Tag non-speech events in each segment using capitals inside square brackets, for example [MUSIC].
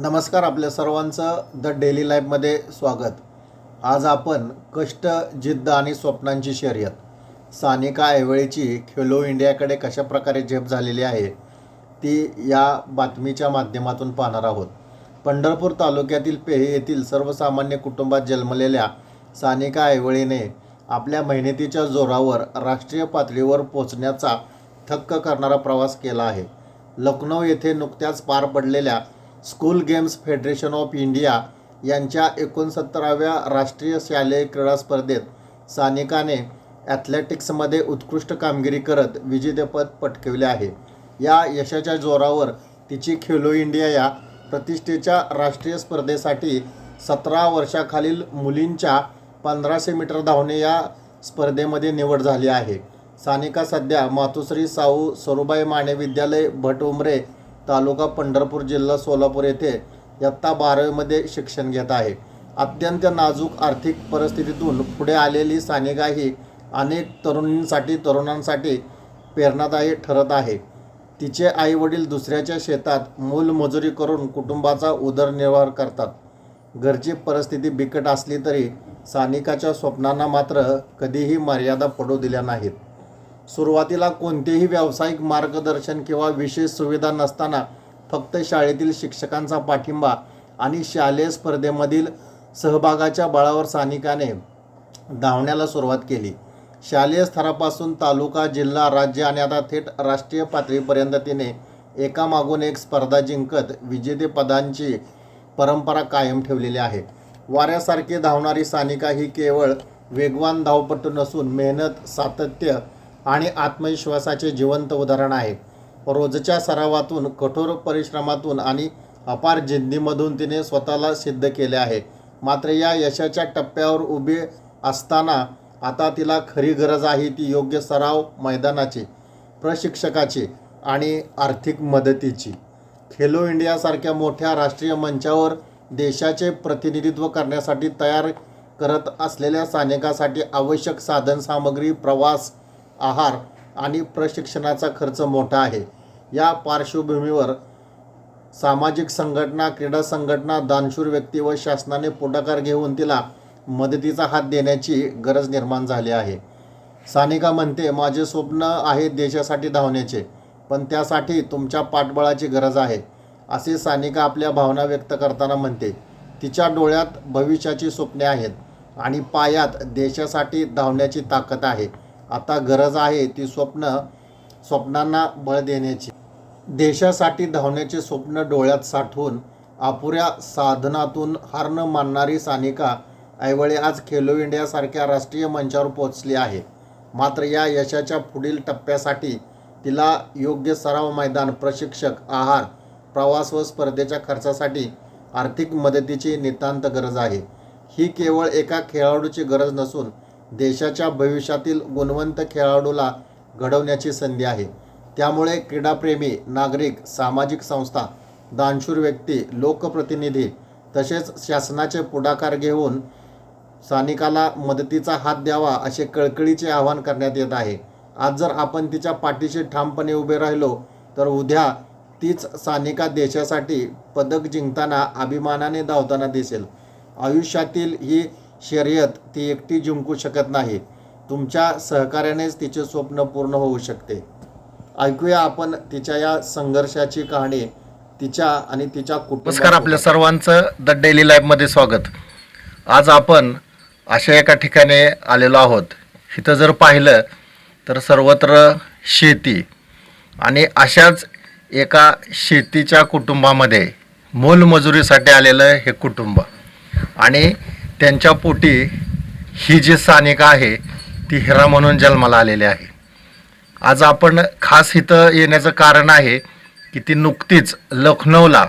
नमस्कार आपल्या सर्वांचं. द डेली लाईफमध्ये स्वागत. आज आपण कष्ट जिद्द आणि स्वप्नांची शर्यत. सानिका ऐवळीची खेलो इंडियाकडे कशा प्रकारे झेप झालेली आहे ती या बातमीच्या माध्यमातून पाहणार आहोत. पंढरपूर तालुक्यातील पेहे येथील सर्वसामान्य कुटुंबात जन्मलेल्या सानिका ऐवळीने आपल्या मेहनतीच्या जोरावर राष्ट्रीय पातळीवर पोचण्याचा थक्क करणारा प्रवास केला आहे. लखनौ येथे नुकत्याच पार पडलेल्या school games federation of India यांच्या एकोणसत्तराव्या राष्ट्रीय शालेय क्रीडा स्पर्धेत सानिकाने ॲथलेटिक्समध्ये उत्कृष्ट कामगिरी करत विजेतेपद पटकविले आहे. या यशाच्या जोरावर तिची खेलो इंडिया या प्रतिष्ठेच्या राष्ट्रीय स्पर्धेसाठी सतरा वर्षाखालील मुलींच्या पंधराशे मीटर धावणे या स्पर्धेमध्ये निवड झाली आहे. सानिका सध्या मातोश्री साऊ सरुबाई माने विद्यालय भट उमरे तालुका पंढरपूर जिल्हा सोलापूर येथे इयत्ता बारावीमध्ये शिक्षण घेत आहे. अत्यंत नाजूक आर्थिक परिस्थितीतून पुढे आलेली सानिका ही अनेक तरुणींसाठी तरुणांसाठी प्रेरणादायी ठरत आहे. तिचे आई वडील दुसऱ्याच्या शेतात मूलमजुरी करून कुटुंबाचा उदरनिर्वाह करतात. घरची परिस्थिती बिकट असली तरी सानिकाच्या स्वप्नांना मात्र कधीही मर्यादा पडू दिल्या नाहीत. सुरुवातीला कोणतेही व्यावसायिक मार्गदर्शन किंवा विशेष सुविधा नसताना फक्त शाळेतील शिक्षकांचा पाठिंबा आणि शालेय स्पर्धेमधील सहभागाच्या बळावर सानिकाने धावण्याला सुरुवात केली. शालेय स्तरापासून तालुका जिल्हा राज्य आणि आता थेट राष्ट्रीय पातळीपर्यंत तिने एकामागून एक स्पर्धा जिंकत विजेतेपदांची परंपरा कायम ठेवलेली आहे. वाऱ्यासारखी धावणारी सानिका ही केवळ वेगवान धावपटू नसून मेहनत सातत्य आणि आत्मविश्वासाचे जिवंत उदाहरण आहे. रोजच्या सरावातून कठोर परिश्रमातून आणि अपार जिद्दीमधून तिने स्वतःला सिद्ध केले आहे. मात्र या यशाच्या टप्प्यावर उभे असताना आता तिला खरी गरज आहे ती योग्य सराव मैदानाची प्रशिक्षकाची आणि आर्थिक मदतीची. खेलो इंडियासारख्या मोठ्या राष्ट्रीय मंचावर देशाचे प्रतिनिधित्व करण्यासाठी तयार करत असलेल्या सानेकासाठी आवश्यक साधनसामग्री प्रवास आहार आणि प्रशिक्षणाचा खर्च मोठा आहे. या पार्श्वभूमीवर सामाजिक संघटना क्रीडा संघटना दानशूर व्यक्ती व शासनाने पुढाकार घेऊन तिला मदतीचा हात देण्याची गरज निर्माण झाली आहे. सानिका म्हणते माझे स्वप्न आहे देशासाठी धावण्याचे पण त्यासाठी तुमच्या पाठबळाची गरज आहे असे सानिका आपल्या भावना व्यक्त करताना म्हणते. तिच्या डोळ्यात भविष्याची स्वप्ने आहेत आणि पायात देशासाठी धावण्याची ताकद आहे. आता गरज आहे ती स्वप्न स्वप्नांना बळ देण्याची. देशासाठी धावण्याचे स्वप्न डोळ्यात साठवून अपुऱ्या साधनातून हार न मानणारी सानिका ऐवळे आज खेलो इंडियासारख्या राष्ट्रीय मंचावर पोहोचली आहे. मात्र या यशाच्या पुढील टप्प्यासाठी तिला योग्य सराव मैदान प्रशिक्षक आहार प्रवास व स्पर्धेच्या खर्चासाठी आर्थिक मदतीची नितांत गरज आहे. ही केवळ एका खेळाडूची गरज नसून देशाच्या भविष्यातील गुणवंत खेळाडूला घडवण्याची संधी आहे. त्यामुळे क्रीडाप्रेमी नागरिक सामाजिक संस्था दानशूर व्यक्ती लोकप्रतिनिधी तसेच शासनाचे पुढाकार घेऊन सानिकाला मदतीचा हात द्यावा असे कळकळीचे आवाहन करण्यात येत आहे. आज जर आपण तिच्या पाठीशी ठामपणे उभे राहिलो तर उद्या तीच सानिका देशासाठी पदक जिंकताना अभिमानाने धावताना दिसेल. आयुष्यातील ही शर्यत ती एकटी जिंकू शकत नाही. तुमच्या सहकार्यानेच तिचे स्वप्न पूर्ण होऊ शकते. ऐकूया आपण तिच्या या संघर्षाची कहाणी तिच्या आणि तिच्या नमस्कार आपल्या सर्वांचं द डेली लाईफमध्ये स्वागत. आज आपण अशा एका ठिकाणी आलेलो आहोत. इथं जर पाहिलं तर सर्वत्र शेती आणि अशाच एका शेतीच्या कुटुंबामध्ये मोलमजुरीसाठी आलेलं हे कुटुंब. आणि त्यांच्या पोटी ही जी सानिका आहे ती हिरा म्हणून जन्माला आलेली आहे. आज आपण खास इथं येण्याचं कारण आहे की ती नुकतीच लखनौला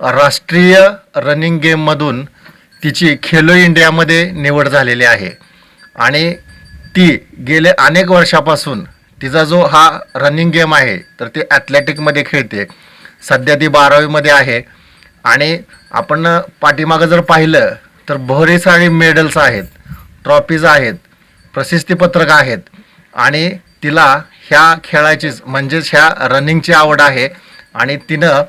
राष्ट्रीय रनिंग गेममधून तिची खेलो इंडियामध्ये निवड झालेली आहे. आणि ती गेले अनेक वर्षापासून तिचा जो हा रनिंग गेम आहे तर ती ॲथलेटिकमध्ये खेळते. सध्या ती बारावीमध्ये आहे. आणि आपण पाठीमागं जर पाहिलं तर बरेच आणि मेडल्स आहेत ट्रॉफीज आहेत प्रशस्तीपत्रकं आहेत. आणि तिला ह्या खेळाचीच म्हणजेच ह्या रनिंगची आवड आहे. आणि तिनं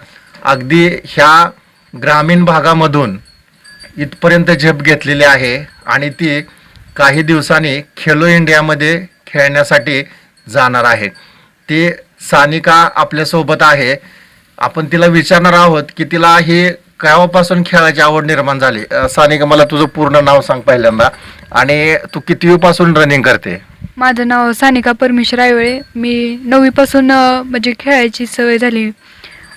अगदी ह्या ग्रामीण भागामधून इथपर्यंत झेप घेतलेली आहे. आणि ती काही दिवसांनी खेलो इंडियामध्ये खेळण्यासाठी जाणार आहे. ती सानिका आपल्यासोबत आहे. आपण तिला विचारणार आहोत की तिला ही केव्हापासून खेळायची आवड निर्माण झाली. सानिका मला तुझं पूर्ण नाव सांग पहिल्यांदा. आणि तू कितवीपासून रनिंग करते? माझं नाव सानिका परमेश्वर आयवळे. मी नववीपासून अ, म्हणजे खेळायची सवय झाली.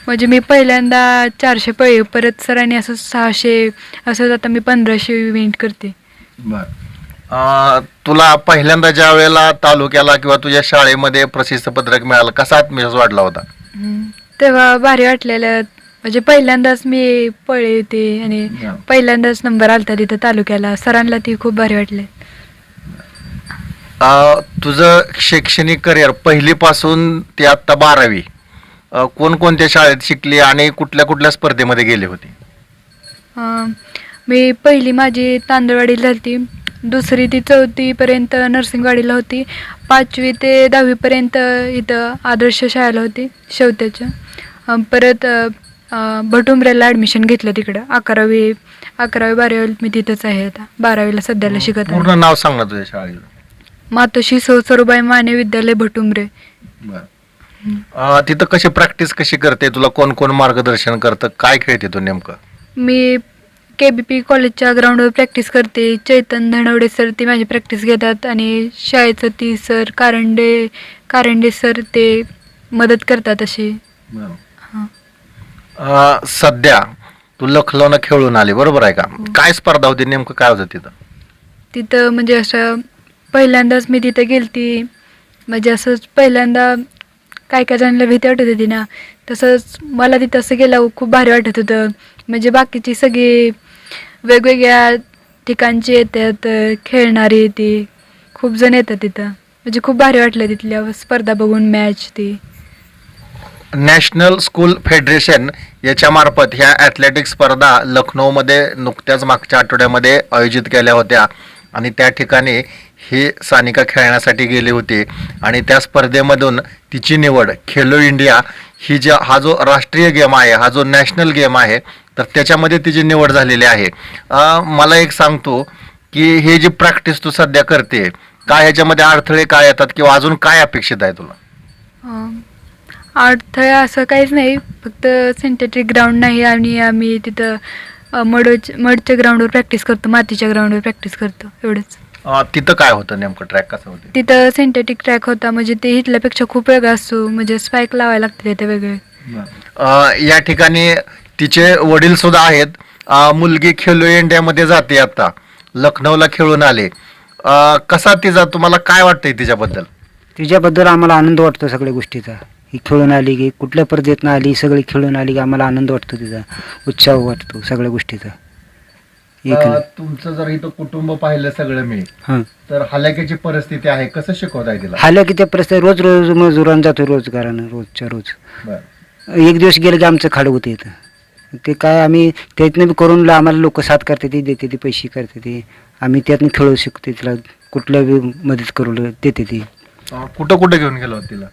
म्हणजे मी पहिल्यांदा चारशे पळी परत सरांनी असं सहाशे असं आता मी पंधराशे इव्हेंट करते. बर. तुला पहिल्यांदा ज्या वेळेला तालुक्याला किंवा तुझ्या शाळेमध्ये प्रसिद्ध पत्रक मिळालं कसा आत्मविश्वास वाढला होता? हम्म. तेव्हा भारी वाटलेलं. म्हणजे पहिल्यांदाच मी पळे होते आणि हा. पहिल्यांदाच नंबर आलता तिथं तालुक्याला. सरांना ती खूप भारी वाटले. अ, तुझं शैक्षणिक करिअर पहिलीपासून ते आत्ता बारावी अ, कोणकोणत्या शाळेत शिकली आणि कुठल्या कुठल्या स्पर्धेमध्ये गेली होती? अं, मी पहिली माझी तांदळवाडीला होती दुसरी ती चौथीपर्यंत नर्सिंगवाडीला होती. पाचवी ते दहावीपर्यंत इथं आदर्श शाळेला होती शेवत्याच्या. अं, परत अं, भटुंबऱ्याला ॲडमिशन घेतलं तिकडं. अकरावी अकरावी बारावी मी तिथंच आहे आता. बारावीला सध्याला शिकत आहे. पूर्ण नाव सांग ना तुझ्या शाळेचं. मातोश्री सौ सरुबाई माने विद्यालय भटुंबरे अ, तिथं कशी प्रॅक्टिस कशी करते? तुला कोण कोण मार्गदर्शन करतं? काय खेळते तू नेमकं? मी के बी पी कॉलेजच्या ग्राउंडवर प्रॅक्टिस करते. चैतन धनवडे सर ते माझी प्रॅक्टिस घेतात आणि शाळेचं ती सर कारंडे कारंडे सर ते मदत करतात अशी. हां अ, सध्या तू लखलवनं खेळून आली बरोबर आहे का? काय स्पर्धा होती नेमकं काय होतं तिथं? तिथं म्हणजे असं पहिल्यांदाच मी तिथं गेलती. म्हणजे असंच पहिल्यांदा काय काय जणांना भीती वाटत होती ना तसंच मला तिथं असं गेलं खूप भारी वाटत होतं. म्हणजे बाकीची सगळी वेगवेगळ्या ठिकाणची येतात खेळणारी ती खूप जण येतात तिथं. म्हणजे खूप भारी वाटलं तिथल्या स्पर्धा बघून मॅच ती. नॅशनल स्कूल फेडरेशन याच्यामार्फत ह्या ॲथलेटिक स्पर्धा लखनौमध्ये नुकत्याच मागच्या आठवड्यामध्ये आयोजित केल्या होत्या. आणि त्या ठिकाणी ही सानिका खेळण्यासाठी गेली होती. आणि त्या स्पर्धेमधून तिची निवड खेलो इंडिया ही ज्या हा जो राष्ट्रीय गेम आहे हा जो नॅशनल गेम आहे तर त्याच्यामध्ये तिची निवड झालेली आहे. मला एक सांगतो की हे जी प्रॅक्टिस तू सध्या करते काय ह्याच्यामध्ये अडथळे काय येतात किंवा अजून काय अपेक्षित आहे तुला? अडथळा असं काहीच नाही. फक्त सिंथेटिक ग्राउंड नाही आणि आम्ही तिथं मडच मडच्या ग्राउंडवर प्रॅक्टिस करतो मातीच्या ग्राउंडवर प्रॅक्टिस करतो एवढंच. अं, तिथं काय होतं नेमकं ट्रॅक कसं होतं? तिथं सिंथेटिक ट्रॅक होता म्हणजे ते इथल्यापेक्षा खूप वेगळा असतो म्हणजे स्पाईक लावायला लागते ते वेगळे. अ, या ठिकाणी तिचे वडील सुद्धा आहेत. मुलगी खेलो इंडियामध्ये जाते आता लखनौला खेळून आले. कसा तिचा तुम्हाला काय वाटतंय तिच्याबद्दल? तिच्याबद्दल आम्हाला आनंद वाटतो सगळ्या गोष्टीचा. ही खेळून आली की कुठल्या स्पर्धेतनं आली सगळी खेळून आली की आम्हाला आनंद वाटतो तिचा उत्साह वाटतो सगळ्या गोष्टीचा. एक अ, तुमचं जर इथं कुटुंब पाहिलं सगळं मी हां. तर हलाखीची परिस्थिती आहे कसं शिकवताय तिला? हाल्या की त्या परिस्थिती रोज रोज मजुरान जातो रोजगारानं रोजच्या रोज. बरं. एक दिवस गेलं की आमचं खाडं होतं इथं. ते काय आम्ही त्यातनं बी करून ला- आम्हाला लोक साथ करते ती देते ती पैसे करते ती. आम्ही त्यातनं खेळू शकतो तिला कुठल्या बी मदत करू देते ती. अ, कुठं कुठं घेऊन गेलो तिला?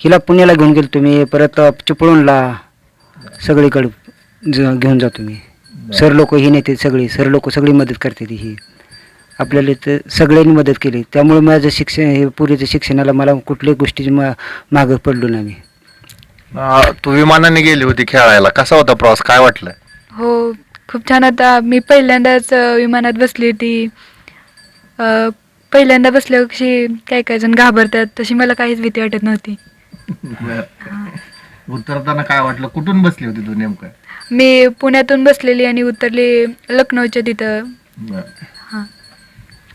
हिला पुण्याला घेऊन गेलो तुम्ही परत चिपळूणला सगळीकडे ज- घेऊन जातो मी सर लोक ही नेते सगळी सर लोक सगळी मदत करते ती ही. आपल्याला इथं सगळ्यांनी मदत केली. त्यामुळे माझं शिक्षण हे पुरीचं शिक्षणाला मला कुठल्याही गोष्टीची मा मागं पडलो नाही मी. अ, तू विमानाने गेली होती खेळायला. कसा होता प्रवास? काय वाटलं हो खूप छान होता. मी पहिल्यांदाच अं, विमानात बसली होती. अं, पहिल्यांदा बसल्यावर कशी काय काय जण घाबरतात तशी मला काहीच भीती वाटत नव्हती. उतरताना काय वाटलं? कुठून बसली होती तू नेमकं? मी पुण्यातून बसलेली आणि उतरली लखनौच्या तिथं. हां.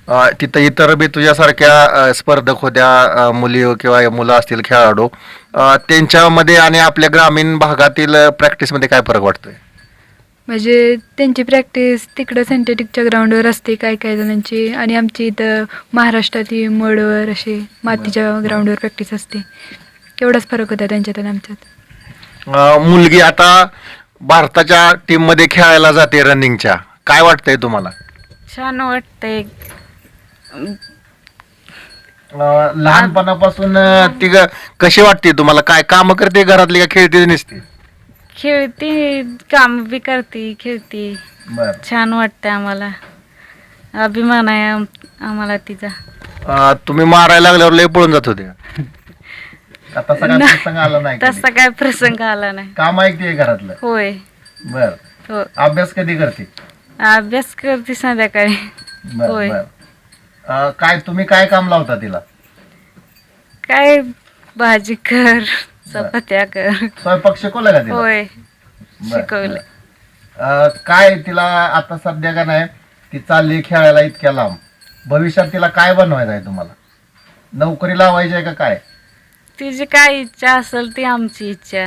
अ, तिथं इतर बी तुझ्यासारख्या अ, स्पर्धक होत्या अ, मुली किंवा मुलं असतील खेळाडू अ, त्यांच्यामध्ये आणि आपल्या ग्रामीण भागातील अ, प्रॅक्टिसमध्ये काय फरक वाटतोय? म्हणजे त्यांची प्रॅक्टिस तिकडं सिंथेटिकच्या ग्राउंडवर असते काय काय जणांची. आणि आमची इथं महाराष्ट्रातील मडवर अशी मातीच्या ग्राउंडवर प्रॅक्टिस असते. एवढाच फरक होता त्यांच्यात आणि आमच्यात? अ, मुलगी आता भारताच्या टीममध्ये खेळायला जाते रनिंगच्या. काय वाटतंय तुम्हाला? छान वाटतंय. अ, लहानपणापासून अ, ती ग- कशी वाटते तुम्हाला? काय काम करते घरातली का खेळते नसते? खेळती काम बी करते खेळती. बर. छान वाटतं आम्हाला. अभिमान आहे आम- आम्हाला तिचा. तुम्ही मारायला लागल्यावर लय पळून जात होते. [LAUGHS] काय नाही. प्रसंग आला नाही कधी? तसा काय प्रसंग आला नाही. काम ऐकते घरातलं? होय. बर. हो. अभ्यास कधी करते? अभ्यास करते संध्याकाळी. बर होय. बर. अं, काय तुम्ही काय काम लावता तिला? काय भाजी कर चपात्या कर. स्वयंपाक शिकवलं का तिला? होय. बर, शिकवलं. बर. अं, काय तिला आता सध्या का नाही ती चालली खेळायला इतक्या लांब. भविष्यात तिला काय बनवायचं आहे तुम्हाला? नोकरी लावायची आहे का काय? तिची काय इच्छा असेल ती आमची इच्छा.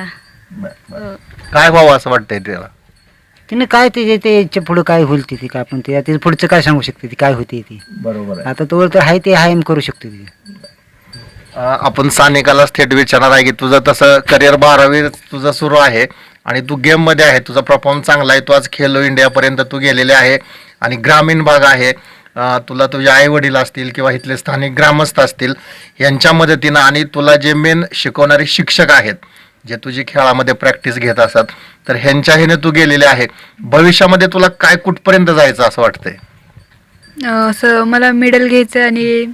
हो. काय व्हावं असं वाटतंय तिला? तिने काय ते ते याच्या पुढं काय होईल ती ती काय आपण ते ते पुढचं काय सांगू शकते ती काय होते ती? बरोबर आहे. आता तो तर आहे ते आहे करू शकतो ती. अं, आपण सानिकाला थेट विचारणार आहे की तुझं तसं करिअर बारावी तुझं सुरू आहे आणि तू गेममध्ये आहे तुझा परफॉर्मन्स चांगला आहे तू आज खेलो इंडिया पर्यंत तू गेलेले आहे आणि ग्रामीण भाग आहे. तुला तुझे आई वडील असतील किंवा इथले स्थानिक ग्रामस्थ असतील यांच्या मदतीनं आणि तुला जे मेन शिकवणारे शिक्षक आहेत जे तुझी खेळामध्ये प्रॅक्टिस घेत असतात तर ह्यांच्या ह्याने तू गेलेले आहे. भविष्यामध्ये तुला काय कुठपर्यंत जायचं असं वाटतंय? असं मला मेडल घ्यायचं आहे आणि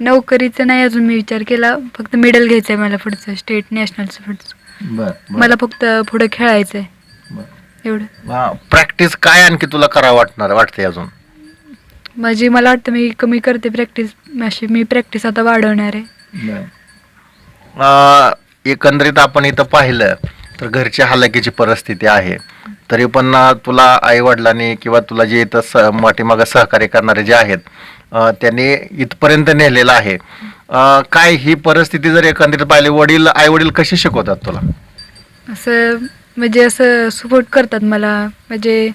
नोकरीचं नाही अजून मी विचार केला. फक्त मेडल घ्यायचं आहे मला पुढचं स्टेट नॅशनलचं पुढचं. बरं मला फक्त पुढं खेळायचं आहे एवढं. प्रॅक्टिस काय आणखी तुला करावं वाटणार वाटतंय अजून? माझी मला वाटतं मी कमी करते प्रॅक्टिस अशी मी प्रॅक्टिस आता वाढवणार आहे. अं, एकंदरीत आपण इथं पाहिलं तर घरची हालाकीची परिस्थिती आहे. तरी पण अं, तुला आई वडिलांनी किंवा तुला जे इथं स पाठीमागं सहकार्य करणारे जे आहेत अं, त्यांनी इथपर्यंत नेलेलं आहे. अं, काय ही परिस्थिती जर एकंदरीत पाहिली वडील आई वडील कशी शिकवतात तुला? असं म्हणजे असं सपोर्ट करतात मला. म्हणजे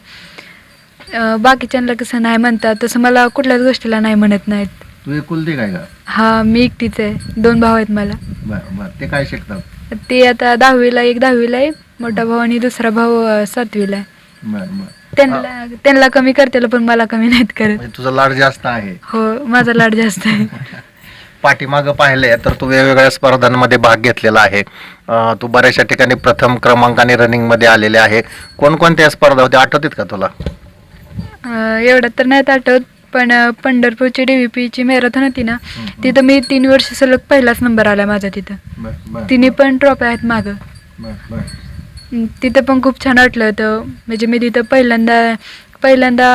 अं, बाकीच्यांना कसं नाही म्हणतात तसं मला कुठल्याच गोष्टीला नाही म्हणत नाहीत. तू एकुलती काय का हा मी एकटीच आहे. दोन भाऊ आहेत मला. बरं बरं. ते काय शिकतात? ते आता दहावीला एक दहावीला आहे मोठा भाऊ आणि दुसरा भाऊ अं, सातवीला आहे. बरं बरं. त्यांना त्यांना कमी करतील पण मला कमी नाहीत करत. म्हणजे तुझा लाड जास्त आहे. हो माझा लाड जास्त आहे. [LAUGHS] पाठीमागं पाहिले तर तू वेगवेगळ्या स्पर्धांमध्ये भाग घेतलेला आहे. अं, तू बऱ्याचशा ठिकाणी प्रथम क्रमांकाने रनिंगमध्ये आलेले आहे. कोणकोणत्या स्पर्धा होत्या? आठवतात का तुला? एवढं तर नाहीत आठवत पण पंढरपूरची डीव्हीपीची मॅरेथॉन होती ना तिथं मी तीन वर्ष सलग पहिलाच नंबर आला माझा तिथं. तिन्ही पण ट्रॉफी आहेत मागं. तिथं पण खूप छान वाटलं होतं. म्हणजे मी तिथं पहिल्यांदा पहिल्यांदा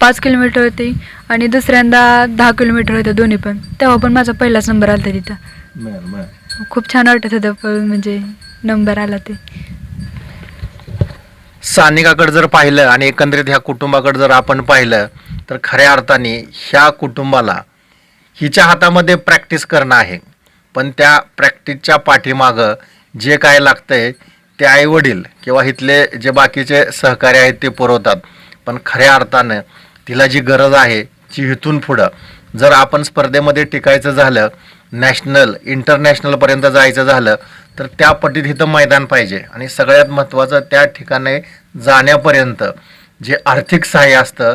पाच किलोमीटर होती आणि दुसऱ्यांदा दहा किलोमीटर होतं दोन्ही पण. तेव्हा पण माझा पहिलाच नंबर आला होता तिथं खूप छान वाटत होतं म्हणजे नंबर आला ते. सानिकाकडे जर पाहिलं आणि एकंदरीत ह्या कुटुंबाकडे जर आपण पाहिलं तर खऱ्या अर्थाने ह्या कुटुंबाला हिच्या हातामध्ये प्रॅक्टिस करणं आहे. पण त्या प्रॅक्टिसच्या पाठीमागं जे काय लागतंय ते आई वडील किंवा इथले जे बाकीचे सहकारी आहेत ते पुरवतात. पण खऱ्या अर्थानं तिला जी गरज आहे जी इथून पुढं. जर आपण स्पर्धेमध्ये टिकायचं झालं नॅशनल इंटरनॅशनलपर्यंत जायचं झालं तर त्या पटीत इथं मैदान पाहिजे. आणि सगळ्यात महत्त्वाचं त्या ठिकाणी जाण्यापर्यंत जे आर्थिक सहाय्य असतं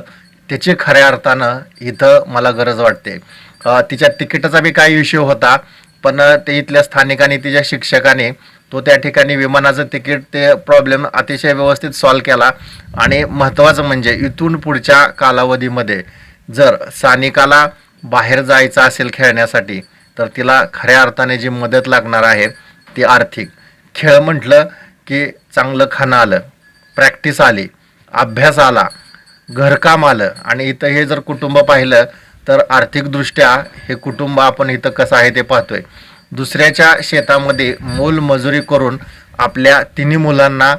त्याची खऱ्या अर्थानं इथं मला गरज वाटते. तिच्या तिकिटाचा बी काही इश्यू होता पण ते इथल्या स्थानिकांनी तिच्या शिक्षकाने तो त्या ठिकाणी विमानाचं तिकीट ते प्रॉब्लेम अतिशय व्यवस्थित सॉल्व केला. आणि महत्त्वाचं म्हणजे इथून पुढच्या कालावधीमध्ये जर स्थानिकाला बाहेर जायचं असेल खेळण्यासाठी तर तिला खऱ्या अर्थाने जी मदत लागणार आहे ती आर्थिक. खेळ म्हटलं की चांगलं खाणं आलं प्रॅक्टिस आली अभ्यास आला घरकाम आलं आणि इथं हे जर कुटुंब पाहिलं तर आर्थिकदृष्ट्या हे कुटुंब आपण इथं कसं आहे ते पाहतोय. दुसऱ्याच्या शेतामध्ये मोलमजुरी करून आपल्या तिन्ही मुलांना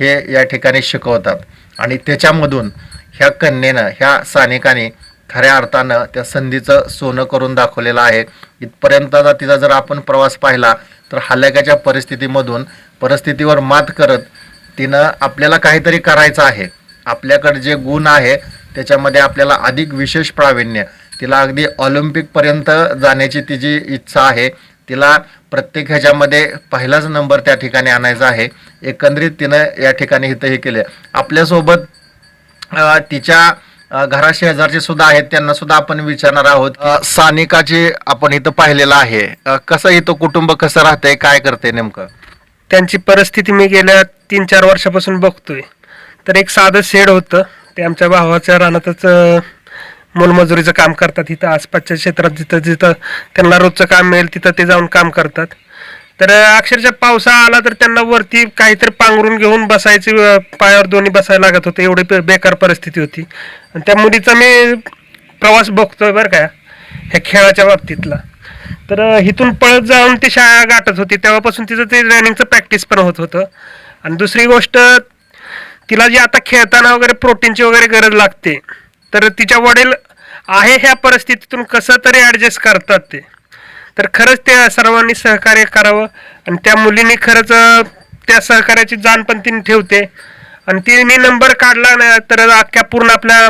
हे या ठिकाणी शिकवतात. आणि त्याच्यामधून ह्या कन्येनं ह्या सानिकाने खऱ्या अर्थानं त्या संधीचं सोनं करून दाखवलेलं आहे. इथपर्यंतचा तिचा जर आपण प्रवास पाहिला तर हलाक्याच्या परिस्थितीमधून परिस्थितीवर मात करत तिनं आपल्याला काहीतरी करायचं आहे. आपल्याकडे जे गुण आहे त्याच्यामध्ये आपल्याला अधिक विशेष प्रावीण्य. तिला अगदी ऑलिम्पिकपर्यंत जाण्याची तिची इच्छा आहे तिला प्रत्येक ह्याच्यामध्ये पहिलाच नंबर त्या ठिकाणी आणायचा आहे. एकंदरीत तिनं या ठिकाणी इथं हे केलं आपल्यासोबत तिच्या अ, घराशेजारचे सुद्धा आहेत त्यांना सुद्धा आपण विचारणार आहोत सानिकाचे आपण इथं पाहिलेलं आहे. कसं इथं कुटुंब कसं राहतंय काय करते नेमकं? त्यांची परिस्थिती मी गेल्या तीन चार वर्षापासून बघतोय. तर एक साधं शेड होतं. ते आमच्या भावाच्या रानातच मोलमजुरीचं काम करतात. इथं आसपासच्या क्षेत्रात जिथं जिथं त्यांना रोजचं काम मिळेल तिथं ते जाऊन काम करतात. तर अक्षरशः पावसाळा आला तर त्यांना वरती काहीतरी पांघरून घेऊन बसायची पायावर दोन्ही बसायला लागत होतं. एवढी बेकार परिस्थिती होती. आणि त्या मुलीचा मी प्रवास बघतोय बरं का ह्या खेळाच्या बाबतीतला. तर इथून पळत जाऊन ती शाळा गाठत होती. तेव्हापासून तिचं ते रनिंगचं प्रॅक्टिस पण होत होतं. आणि दुसरी गोष्ट तिला जी आता खेळताना वगैरे प्रोटीनची वगैरे गरज लागते तर तिच्या वडील आहे ह्या परिस्थितीतून कसं तरी ॲडजस्ट करतात ते. तर खरंच त्या सर्वांनी सहकार्य करावं आणि त्या मुलीने खरंच त्या सहकार्याची जाण पण तिने ठेवते. आणि तिने नंबर काढला ना तर अख्ख्या पूर्ण आपल्या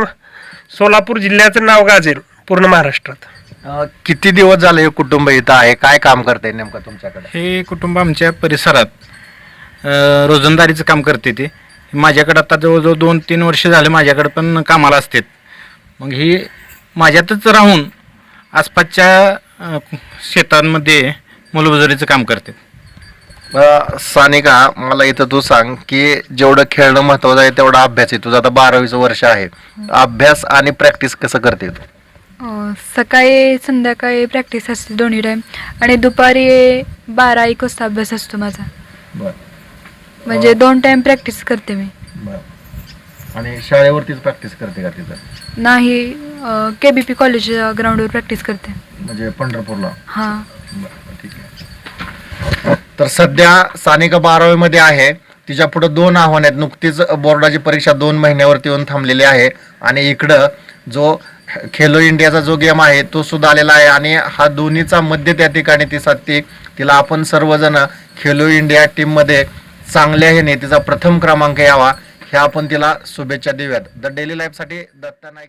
सोलापूर जिल्ह्याचं नाव गाजेल पूर्ण महाराष्ट्रात. अं, किती दिवस झाले हे कुटुंब इथं आहे? काय काम करते नेमकं तुमच्याकडे? हे कुटुंब आमच्या परिसरात अ, रोजंदारीचं काम करते ते. माझ्याकडे आता जवळजवळ दोन तीन वर्ष झाले माझ्याकडे पण कामाला असतात. मग ही माझ्यातच राहून आसपासच्या शेतांमध्ये मोलमजुरीचं काम करते अं, सानिका मला इथं तू सांग की जेवढं खेळणं महत्वाचं आहे तेवढा अभ्यास आहे. तुझं आता बारावीचं वर्ष आहे. अभ्यास आणि प्रॅक्टिस कसं करते तू? अं, सकाळी संध्याकाळी प्रॅक्टिस असते दोन्ही टाईम आणि दुपारी बारा एक वाजता अभ्यास असतो माझा. म्हणजे दोन टाईम प्रॅक्टिस करते मी. आणि शाळेवरतीच प्रॅक्टिस करते का तिथं? नाही के बी पी कॉलेज ग्राउंडवर प्रॅक्टिस करते. म्हणजे पंढरपूरला? हां. ठीक आहे. तर सध्या सानिका बारावीमध्ये आहे. तिच्या पुढे दोन आव्हान आहेत. नुकतीच बोर्डाची परीक्षा दोन महिन्यावरती येऊन थांबलेली आहे. आणि इकडं जो खेलो इंडियाचा जो गेम आहे तो सुद्धा आलेला आहे. आणि हा दोन्हीचा मध्य त्या ठिकाणी ती साधते तिला आपण सर्वजण खेलो इंडिया टीममध्ये चांगल्या ह्याने तिचा प्रथम क्रमांक यावा. ह्या आपण तिला शुभेच्छा देऊयात. द डेली लाईफसाठी दत्ता नाईक